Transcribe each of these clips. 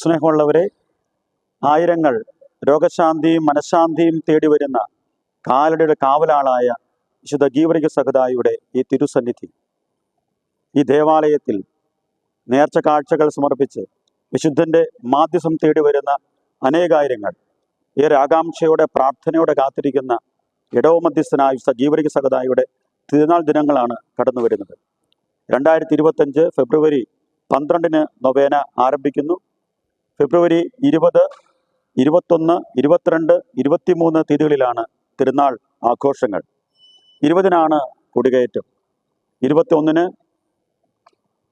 സ്നേഹമുള്ളവരെ ആയിരങ്ങൾ രോഗശാന്തിയും മനഃശാന്തിയും തേടി വരുന്ന കാലടിയുടെ കാവലാളായ വിശുദ്ധ ഗീവരിക സഹതായുടെ ഈ തിരുസന്നിധി. ഈ ദേവാലയത്തിൽ നേർച്ച കാഴ്ചകൾ സമർപ്പിച്ച് വിശുദ്ധന്റെ മാധ്യസം തേടി വരുന്ന അനേകായിരങ്ങൾ ഏറെ ആകാംക്ഷയോടെ പ്രാർത്ഥനയോടെ കാത്തിരിക്കുന്ന ഇടവ മധ്യസ്ഥനായ വിശുദ്ധ ജീവരിക സഹതായുടെ തിരുനാൾ ദിനങ്ങളാണ് കടന്നു വരുന്നത്. രണ്ടായിരത്തി ഇരുപത്തഞ്ച് ഫെബ്രുവരി പന്ത്രണ്ടിന് നൊവേന ആരംഭിക്കുന്നു. ഫെബ്രുവരി ഇരുപത് ഇരുപത്തൊന്ന് ഇരുപത്തിരണ്ട് ഇരുപത്തിമൂന്ന് തീയതികളിലാണ് തിരുനാൾ ആഘോഷങ്ങൾ. ഇരുപതിനാണ് കുടികയറ്റം. ഇരുപത്തിയൊന്നിന്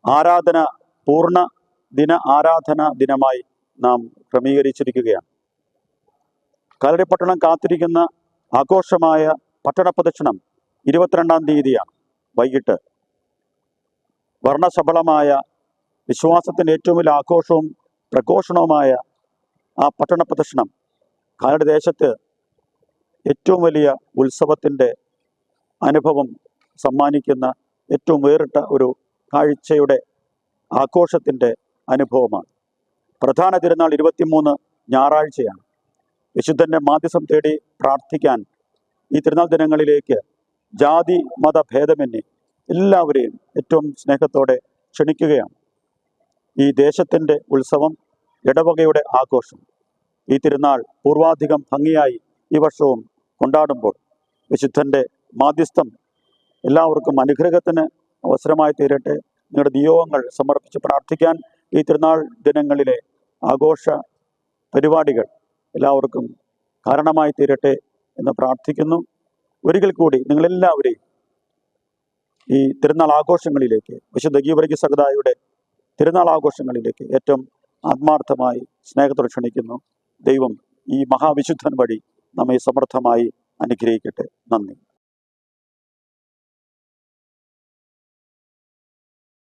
ആരാധന പൂർണ ദിന ആരാധന ദിനമായി നാം ക്രമീകരിച്ചിരിക്കുകയാണ്. കാലടിപ്പട്ടണം കാത്തിരിക്കുന്ന ആഘോഷമായ പട്ടണ പ്രദക്ഷിണം ഇരുപത്തിരണ്ടാം തീയതിയാണ് വൈകിട്ട്. വർണശബളമായ വിശ്വാസത്തിന്റെ ഏറ്റവും വലിയ ആഘോഷവും പ്രഘോഷണവുമായ ആ പട്ടണ പ്രദർശനം കാലടി ദേശത്ത് ഏറ്റവും വലിയ ഉത്സവത്തിന്റെ അനുഭവം സമ്മാനിക്കുന്ന ഏറ്റവും വേറിട്ട ഒരു കാഴ്ചയുടെ ആഘോഷത്തിന്റെ അനുഭവമാണ്. പ്രധാന തിരുനാൾ ഇരുപത്തിമൂന്ന് ഞായറാഴ്ചയാണ്. വിശുദ്ധന്റെ മാധ്യസം തേടി പ്രാർത്ഥിക്കാൻ ഈ തിരുനാൾ ദിനങ്ങളിലേക്ക് ജാതി മത ഭേദമന്യേ എല്ലാവരെയും ഏറ്റവും സ്നേഹത്തോടെ ക്ഷണിക്കുകയാണ്. ഈ ദേശത്തിന്റെ ഉത്സവം ഇടവകയുടെ ആഘോഷം. ഈ തിരുനാൾ പൂർവാധികം ഭംഗിയായി ഈ വർഷവും കൊണ്ടാടുമ്പോൾ വിശുദ്ധന്റെ മാധ്യസ്ഥം എല്ലാവർക്കും അനുഗ്രഹത്തിന് അവസരമായി തീരട്ടെ. നിങ്ങളുടെ നിയോഗങ്ങൾ സമർപ്പിച്ച് പ്രാർത്ഥിക്കാൻ ഈ തിരുനാൾ ദിനങ്ങളിലെ ആഘോഷ പരിപാടികൾ എല്ലാവർക്കും കാരണമായി തീരട്ടെ എന്ന് പ്രാർത്ഥിക്കുന്നു. ഒരിക്കൽ കൂടി നിങ്ങളെല്ലാവരെയും ഈ തിരുനാൾ ആഘോഷങ്ങളിലേക്ക് വിശുദ്ധ ഗീവർഗി സഹതായുടെ തിരുനാൾ ആഘോഷങ്ങളിലേക്ക് ഏറ്റവും ആത്മാർത്ഥമായി സ്നേഹത്തോടെ ക്ഷണിക്കുന്നു. ദൈവം ഈ മഹാവിശുദ്ധൻ വഴി നമ്മെ സമർത്ഥമായി അനുഗ്രഹിക്കട്ടെ. നന്ദി.